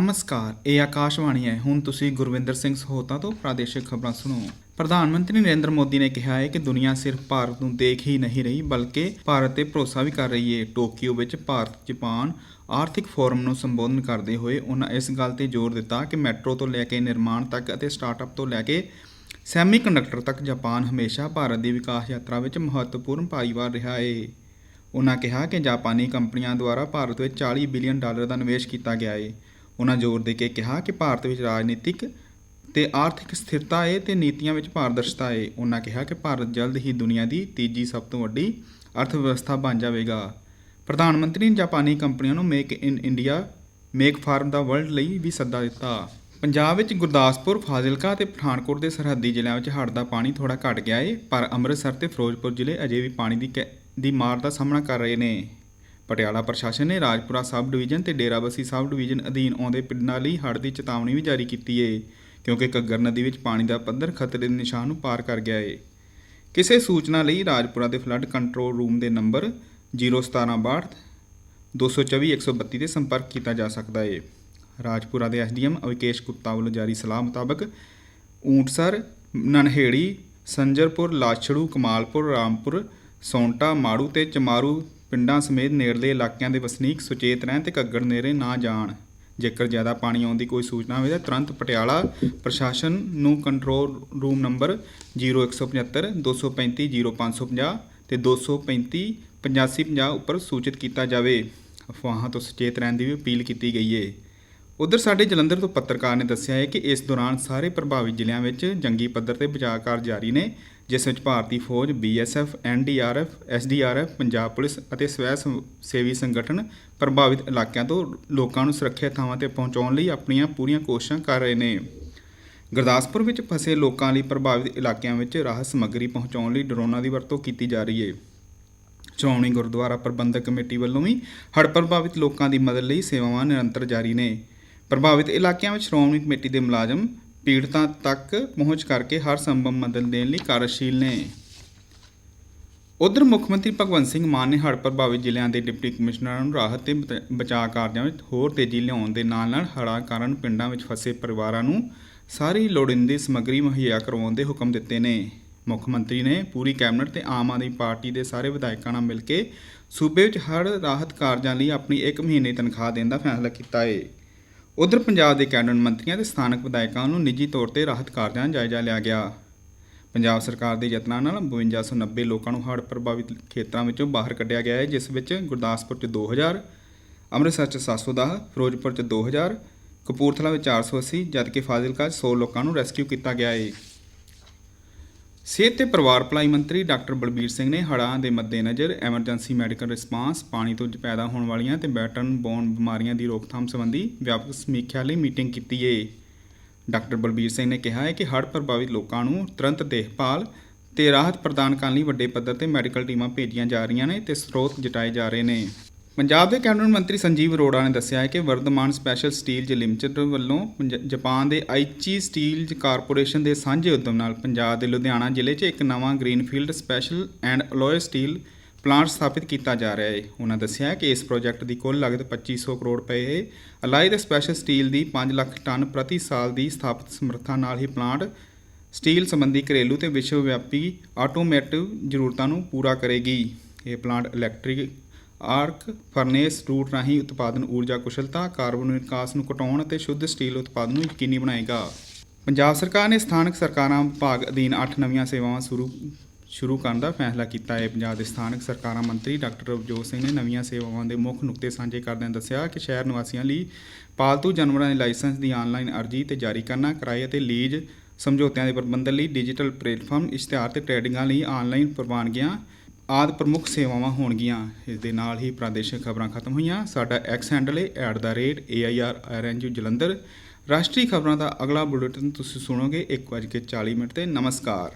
ਨਮਸਕਾਰ, ਇਹ ਆਕਾਸ਼ਵਾਣੀ ਹੈ। ਹੁਣ ਤੁਸੀਂ ਗੁਰਵਿੰਦਰ ਸਿੰਘ ਸਹੋਤਾ ਤੋਂ ਪ੍ਰਾਦੇਸ਼ਿਕ ਖਬਰਾਂ ਸੁਣੋ। ਪ੍ਰਧਾਨ ਮੰਤਰੀ ਨਰਿੰਦਰ ਮੋਦੀ ਨੇ ਕਿਹਾ ਹੈ ਕਿ ਦੁਨੀਆ ਸਿਰਫ ਭਾਰਤ ਨੂੰ ਦੇਖ ਹੀ ਨਹੀਂ ਰਹੀ, ਬਲਕਿ ਭਾਰਤ ਤੇ ਭਰੋਸਾ ਵੀ ਕਰ ਰਹੀ ਹੈ ਟੋਕੀਓ ਵਿੱਚ ਭਾਰਤ, ਜਾਪਾਨ ਆਰਥਿਕ ਫੋਰਮ ਨੂੰ ਸੰਬੋਧਨ ਕਰਦੇ ਹੋਏ ਉਹਨਾਂ ਇਸ ਗੱਲ ਤੇ ਜ਼ੋਰ ਦਿੱਤਾ ਕਿ ਮੈਟਰੋ ਤੋਂ ਲੈ ਕੇ ਨਿਰਮਾਣ ਤੱਕ ਅਤੇ ਸਟਾਰਟਅਪ ਤੋਂ ਲੈ ਕੇ ਸੈਮੀਕੰਡਕਟਰ ਤੱਕ ਜਾਪਾਨ ਹਮੇਸ਼ਾ ਭਾਰਤ ਦੀ ਵਿਕਾਸ ਯਾਤਰਾ ਵਿੱਚ ਮਹੱਤਵਪੂਰਨ ਭਾਈਵਾਰ ਰਿਹਾ ਹੈ ਉਨ੍ਹਾਂ ਕਿਹਾ ਕਿ ਜਾਪਾਨੀ ਕੰਪਨੀਆਂ ਦੁਆਰਾ ਭਾਰਤ ਵਿੱਚ 40 ਬਿਲੀਅਨ ਡਾਲਰ ਦਾ ਨਿਵੇਸ਼ ਕੀਤਾ ਗਿਆ ਹੈ ਉਹਨਾਂ ਜ਼ੋਰ ਦੇ ਕੇ ਕਿਹਾ ਕਿ ਭਾਰਤ ਵਿੱਚ ਰਾਜਨੀਤਿਕ ਤੇ ਆਰਥਿਕ ਸਥਿਰਤਾ ਹੈ ਤੇ ਨੀਤੀਆਂ ਵਿੱਚ ਪਾਰਦਰਸ਼ਤਾ ਹੈ ਉਹਨਾਂ ਕਿਹਾ ਕਿ ਭਾਰਤ ਜਲਦ ਹੀ ਦੁਨੀਆ ਦੀ ਤੀਜੀ ਸਭ ਤੋਂ ਵੱਡੀ ਅਰਥ ਵਿਵਸਥਾ ਬਣ ਜਾਵੇਗਾ। ਪ੍ਰਧਾਨ ਮੰਤਰੀ ਨੇ ਜਾਪਾਨੀ ਕੰਪਨੀਆਂ ਨੂੰ make in India make for the world ਲਈ ਵੀ ਸੱਦਾ ਦਿੱਤਾ। ਪੰਜਾਬ ਵਿੱਚ ਗੁਰਦਾਸਪੁਰ, ਫਾਜ਼ਿਲਕਾ ਤੇ ਪਠਾਨਕੋਟ ਦੇ ਸਰਹੱਦੀ ਜ਼ਿਲ੍ਹਿਆਂ ਵਿੱਚ ਹੜ੍ਹ ਦਾ ਪਾਣੀ ਥੋੜਾ ਘਟ ਗਿਆ ਏ, ਪਰ ਅੰਮ੍ਰਿਤਸਰ ਤੇ ਫਿਰੋਜ਼ਪੁਰ ਜ਼ਿਲ੍ਹੇ ਅਜੇ ਵੀ ਪਾਣੀ ਦੀ ਕੈ- ਦੀ ਮਾਰ ਦਾ ਸਾਹਮਣਾ ਕਰ ਰਹੇ ਨੇ। ਪਟਿਆਲਾ ਪ੍ਰਸ਼ਾਸਨ ਨੇ ਰਾਜਪੁਰਾ ਸਬ ਡਿਵੀਜ਼ਨ ਤੇ ਡੇਰਾਬੱਸੀ ਸਬ ਡਿਵੀਜ਼ਨ ਅਧੀਨ ਆਉਂਦੇ ਪਿੰਡਾਂ ਲਈ ਹੜ੍ਹ ਦੀ ਚੇਤਾਵਨੀ ਵੀ ਜਾਰੀ ਕੀਤੀ ਏ, ਕਿਉਂਕਿ ਘੱਗਰ ਨਦੀ ਵਿੱਚ ਪਾਣੀ ਦਾ ਪੱਧਰ ਖਤਰੇ ਦੇ ਨਿਸ਼ਾਨ ਨੂੰ ਪਾਰ ਕਰ ਗਿਆ ਏ। ਕਿਸੇ ਸੂਚਨਾ ਲਈ ਰਾਜਪੁਰਾ ਦੇ ਫਲੱਡ ਕੰਟਰੋਲ ਰੂਮ ਦੇ ਨੰਬਰ 01762 224 132 ਤੇ ਸੰਪਰਕ ਕੀਤਾ ਜਾ ਸਕਦਾ ਏ। ਰਾਜਪੁਰਾ ਦੇ ਐਸਡੀਐਮ ਅਵਿਕੇਸ਼ ਗੁਪਤਾ ਵੱਲੋਂ ਜਾਰੀ ਸਲਾਹ ਮੁਤਾਬਕ ਊਂਟਸਰ, ਨਨਹੇੜੀ, ਸੰਜਰਪੁਰ, ਲਾਛੜੂ, ਕਮਾਲਪੁਰ, ਰਾਮਪੁਰ, ਸੌਂਟਾ, ਮਾੜੂ ਤੇ ਚਮਾਰੂ ਪਿੰਡਾਂ ਸਮੇਤ ਨੇੜਲੇ ਇਲਾਕਿਆਂ ਦੇ ਵਸਨੀਕ ਸੁਚੇਤ ਰਹਿਣ ਤੇ ਘੱਗਰ ਨੇੜੇ ਨਾ ਜਾਣ। ਜੇਕਰ ਜ਼ਿਆਦਾ ਪਾਣੀ ਆਉਣ ਦੀ ਕੋਈ ਸੂਚਨਾ ਹੋਵੇ ਤਾਂ ਤੁਰੰਤ ਪਟਿਆਲਾ ਪ੍ਰਸ਼ਾਸਨ ਨੂੰ ਕੰਟਰੋਲ ਰੂਮ ਨੰਬਰ 0175 235 0550 ਤੇ 235 8550 ਉੱਪਰ ਸੂਚਿਤ ਕੀਤਾ ਜਾਵੇ। ਅਫਵਾਹਾਂ ਤੋਂ ਸੁਚੇਤ ਰਹਿਣ ਦੀ ਵੀ ਅਪੀਲ ਕੀਤੀ ਗਈ ਹੈ ਉਧਰ ਸਾਡੇ ਜਲੰਧਰ ਤੋਂ ਪੱਤਰਕਾਰ ਨੇ ਦੱਸਿਆ ਹੈ ਕਿ ਇਸ ਦੌਰਾਨ ਸਾਰੇ ਪ੍ਰਭਾਵਿਤ ਜ਼ਿਲ੍ਹਿਆਂ ਵਿੱਚ ਜੰਗੀ ਪੱਧਰ ਤੇ ਬਚਾਅ ਕਾਰ ਜਾਰੀ ਨੇ, ਜਿਸ ਵਿੱਚ ਭਾਰਤੀ ਫੌਜ BSF NDRF SDRF Punjab police ਅਤੇ ਸਵੈ ਸੇਵੀ ਸੰਗਠਨ ਪ੍ਰਭਾਵਿਤ ਇਲਾਕਿਆਂ ਤੋਂ ਲੋਕਾਂ ਨੂੰ ਸੁਰੱਖਿਅਤ ਥਾਵਾਂ ਤੇ ਪਹੁੰਚਾਉਣ ਲਈ ਆਪਣੀਆਂ ਪੂਰੀਆਂ ਕੋਸ਼ਿਸ਼ਾਂ ਕਰ ਰਹੇ ਨੇ। ਗੁਰਦਾਸਪੁਰ ਵਿੱਚ ਫਸੇ ਲੋਕਾਂ ਲਈ ਪ੍ਰਭਾਵਿਤ ਇਲਾਕਿਆਂ ਵਿੱਚ ਰਾਹਤ ਸਮੱਗਰੀ ਪਹੁੰਚਾਉਣ ਲਈ ਡਰੋਨਾਂ ਦੀ ਵਰਤੋਂ ਕੀਤੀ ਜਾ ਰਹੀ ਹੈ। ਸ਼੍ਰੋਮਣੀ ਗੁਰਦੁਆਰਾ ਪ੍ਰਬੰਧਕ ਕਮੇਟੀ ਵੱਲੋਂ ਵੀ ਹੜ੍ਹ ਪ੍ਰਭਾਵਿਤ ਲੋਕਾਂ ਦੀ ਮਦਦ ਲਈ ਸੇਵਾਵਾਂ ਨਿਰੰਤਰ ਜਾਰੀ ਨੇ। ਪ੍ਰਭਾਵਿਤ ਇਲਾਕਿਆਂ ਵਿੱਚ ਸ਼੍ਰੋਮਣੀ ਕਮੇਟੀ ਦੇ ਮੁਲਾਜ਼ਮ ਪੀੜਤਾਂ ਤੱਕ ਪਹੁੰਚ ਕਰਕੇ ਹਰ ਸੰਭਵ ਮਦਦ ਦੇਣ ਲਈ ਕਾਰਜਸ਼ੀਲ ਨੇ। ਉਧਰ ਮੁੱਖ ਮੰਤਰੀ ਭਗਵੰਤ ਸਿੰਘ ਮਾਨ ਨੇ ਹੜ੍ਹ ਪ੍ਰਭਾਵਿਤ ਜ਼ਿਲ੍ਹਿਆਂ ਦੇ ਡਿਪਟੀ ਕਮਿਸ਼ਨਰਾਂ ਨੂੰ ਰਾਹਤ ਤੇ ਬਤ- ਬਚਾਅ ਕਾਰਜਾਂ ਵਿੱਚ ਹੋਰ ਤੇਜ਼ੀ ਲਿਆਉਣ ਦੇ ਨਾਲ-ਨਾਲ ਹੜ੍ਹਾਂ ਕਾਰਨ ਪਿੰਡਾਂ ਵਿੱਚ ਫਸੇ ਪਰਿਵਾਰਾਂ ਨੂੰ ਸਾਰੀ ਲੋੜੀਂਦੀ ਸਮੱਗਰੀ ਮੁਹੱਈਆ ਕਰਵਾਉਣ ਦੇ ਹੁਕਮ ਦਿੱਤੇ ਨੇ। ਮੁੱਖ ਮੰਤਰੀ ਨੇ ਪੂਰੀ ਕੈਬਨਿਟ ਤੇ ਆਮ ਆਦਮੀ ਪਾਰਟੀ ਦੇ ਸਾਰੇ ਵਿਧਾਇਕਾਂ ਨਾਲ ਮਿਲ ਕੇ ਸੂਬੇ ਵਿੱਚ ਹੜ੍ਹ ਰਾਹਤ ਕਾਰਜਾਂ ਲਈ ਆਪਣੀ 1 ਮਹੀਨੇ ਤਨਖਾਹ ਦੇਣ ਦਾ ਫੈਸਲਾ ਕੀਤਾ ਹੈ ਉਧਰ ਪੰਜਾਬ ਦੇ ਕੈਬਨਿਟ ਮੰਤਰੀਆਂ ਤੇ ਸਥਾਨਕ ਵਿਧਾਇਕਾਂ ਨੂੰ ਨਿੱਜੀ ਤੌਰ ਤੇ ਰਾਹਤ ਕਾਰਜਾਂ ਦਾ ਜਾਇਜ਼ਾ ਲਿਆ ਗਿਆ। ਪੰਜਾਬ ਸਰਕਾਰ ਦੇ ਯਤਨਾਂ ਨਾਲ 5290 ਲੋਕਾਂ ਨੂੰ ਹੜ੍ਹ ਪ੍ਰਭਾਵਿਤ ਖੇਤਰਾਂ ਵਿੱਚੋਂ ਬਾਹਰ ਕੱਢਿਆ ਗਿਆ ਹੈ, ਜਿਸ ਵਿੱਚ ਗੁਰਦਾਸਪੁਰ 'ਚ 2000 ਅੰਮ੍ਰਿਤਸਰ 'ਚ 710 ਫਿਰੋਜ਼ਪੁਰ 'ਚ 2000 ਕਪੂਰਥਲਾ ਵਿੱਚ 480 ਜਦਕਿ ਫਾਜ਼ਿਲਕਾ 'ਚ 100 ਲੋਕਾਂ ਨੂੰ ਰੈਸਕਿਊ ਕੀਤਾ ਗਿਆ ਹੈ ਸਿਹਤ ਤੇ ਪਰਿਵਾਰ ਭਲਾਈ ਮੰਤਰੀ ਡਾਕਟਰ ਬਲਬੀਰ ਸਿੰਘ ਨੇ ਹੜ੍ਹਾਂ ਦੇ ਮੱਦੇਨਜ਼ਰ ਐਮਰਜੈਂਸੀ ਮੈਡੀਕਲ ਰਿਸਪਾਂਸ, ਪਾਣੀ ਤੋਂ ਪੈਦਾ ਹੋਣ ਵਾਲੀਆਂ ਤੇ ਬੈਟਰਨ ਬੋਨ ਬਿਮਾਰੀਆਂ ਦੀ ਰੋਕਥਾਮ ਸੰਬੰਧੀ ਵਿਆਪਕ ਸਮੀਖਿਆ ਲਈ ਮੀਟਿੰਗ ਕੀਤੀ ਏ। ਡਾਕਟਰ ਬਲਬੀਰ ਸਿੰਘ ਨੇ ਕਿਹਾ ਹੈ ਕਿ ਹੜ੍ਹ ਪ੍ਰਭਾਵਿਤ ਲੋਕਾਂ ਨੂੰ ਤੁਰੰਤ ਦੇਖਭਾਲ ਤੇ ਰਾਹਤ ਪ੍ਰਦਾਨ ਕਰਨ ਲਈ ਵੱਡੇ ਪੱਧਰ ਤੇ ਮੈਡੀਕਲ ਟੀਮਾਂ ਭੇਜੀਆਂ ਜਾ ਰਹੀਆਂ ਨੇ ਤੇ ਸਰੋਤ ਜਟਾਏ ਜਾ ਰਹੇ ਨੇ। ਪੰਜਾਬ ਦੇ ਕੈਬਨਿਟ ਮੰਤਰੀ ਸੰਜੀਵ ਅਰੋੜਾ ਨੇ ਦੱਸਿਆ ਹੈ ਕਿ ਵਰਧਮਾਨ ਸਪੈਸ਼ਲ ਸਟੀਲਜ਼ ਲਿਮਟਿਡ ਵੱਲੋਂ ਪੰਜ- ਜਾਪਾਨ ਦੇ ਆਈਚੀ ਸਟੀਲਜ਼ ਕਾਰਪੋਰੇਸ਼ਨ ਦੇ ਸਾਂਝੇ ਉਦਮ ਨਾਲ ਪੰਜਾਬ ਦੇ ਲੁਧਿਆਣਾ ਜ਼ਿਲ੍ਹੇ 'ਚ ਇੱਕ ਨਵਾਂ greenfield special and alloy steel plant ਸਥਾਪਿਤ ਕੀਤਾ ਜਾ ਰਿਹਾ ਹੈ। ਉਹਨਾਂ ਦੱਸਿਆ ਕਿ ਇਸ ਪ੍ਰੋਜੈਕਟ ਦੀ ਕੁੱਲ ਲਾਗਤ 2500 ਕਰੋੜ ਰੁਪਏ ਹੈ। ਅਲਾਈ ਦੇ ਸਪੈਸ਼ਲ ਸਟੀਲ ਦੀ 5 ਲੱਖ ਟਨ ਪ੍ਰਤੀ ਸਾਲ ਦੀ ਸਥਾਪਿਤ ਸਮਰੱਥਾ ਨਾਲ ਹੀ ਪਲਾਂਟ ਸਟੀਲ ਸੰਬੰਧੀ ਘਰੇਲੂ ਤੇ ਵਿਸ਼ਵ ਵਿਆਪੀ ਆਟੋਮੈਟਿਵ ਜ਼ਰੂਰਤਾਂ ਨੂੰ ਪੂਰਾ ਕਰੇਗੀ। ਇਹ plant electric arc, furnace, route ਰਾਹੀਂ ਉਤਪਾਦਨ ਊਰਜਾ ਕੁਸ਼ਲਤਾ, ਕਾਰਬਨ ਨਿਕਾਸ ਨੂੰ ਘਟਾਉਣ ਅਤੇ ਸ਼ੁੱਧ ਸਟੀਲ ਉਤਪਾਦਨ ਨੂੰ ਯਕੀਨੀ ਬਣਾਏਗਾ। ਪੰਜਾਬ ਸਰਕਾਰ ਨੇ ਸਥਾਨਕ ਸਰਕਾਰਾਂ ਵਿਭਾਗ ਅਧੀਨ 8 ਨਵੀਆਂ ਸੇਵਾਵਾਂ ਸ਼ੁਰੂ ਸ਼ੁਰੂ ਕਰਨ ਦਾ ਫੈਸਲਾ ਕੀਤਾ ਹੈ। ਪੰਜਾਬ ਦੇ ਸਥਾਨਕ ਸਰਕਾਰਾਂ ਮੰਤਰੀ ਡਾਕਟਰ ਰਵਜੋਤ ਸਿੰਘ ਨੇ ਨਵੀਆਂ ਸੇਵਾਵਾਂ ਦੇ ਮੁੱਖ ਨੁਕਤੇ ਸਾਂਝੇ ਕਰਦਿਆਂ ਦੱਸਿਆ ਕਿ ਸ਼ਹਿਰ ਨਿਵਾਸੀਆਂ ਲਈ ਪਾਲਤੂ ਜਾਨਵਰਾਂ ਦੇ ਲਾਇਸੈਂਸ ਦੀ ਆਨਲਾਈਨ ਅਰਜ਼ੀ ਤੇ ਜਾਰੀ ਕਰਨਾ, ਕਿਰਾਏ ਅਤੇ ਲੀਜ਼ ਸਮਝੌਤਿਆਂ ਦੇ ਪ੍ਰਬੰਧਨ ਲਈ ਡਿਜੀਟਲ ਪਲੇਟਫਾਰਮ ਇਸ਼ਤਿਹਾਰ ਤੇ ਟ੍ਰੇਡਿੰਗਾਂ ਲਈ ਆਨਲਾਈਨ ਪ੍ਰਵਾਨਗੀਆਂ ਆਦਿ ਪ੍ਰਮੁੱਖ ਸੇਵਾਵਾਂ ਹੋਣਗੀਆਂ। ਇਸ ਦੇ ਨਾਲ ਹੀ ਪ੍ਰਾਦੇਸ਼ਿਕ ਖਬਰਾਂ ਖਤਮ ਹੋਈਆਂ। ਸਾਡਾ ਐਕਸ ਹੈਂਡਲ ਹੈ @air ਜਲੰਧਰ। ਰਾਸ਼ਟਰੀ ਖਬਰਾਂ ਦਾ ਅਗਲਾ ਬੁਲੇਟਿਨ ਤੁਸੀਂ ਸੁਣੋਗੇ 1:40 ਮਿੰਟ ਤੇ। ਨਮਸਕਾਰ।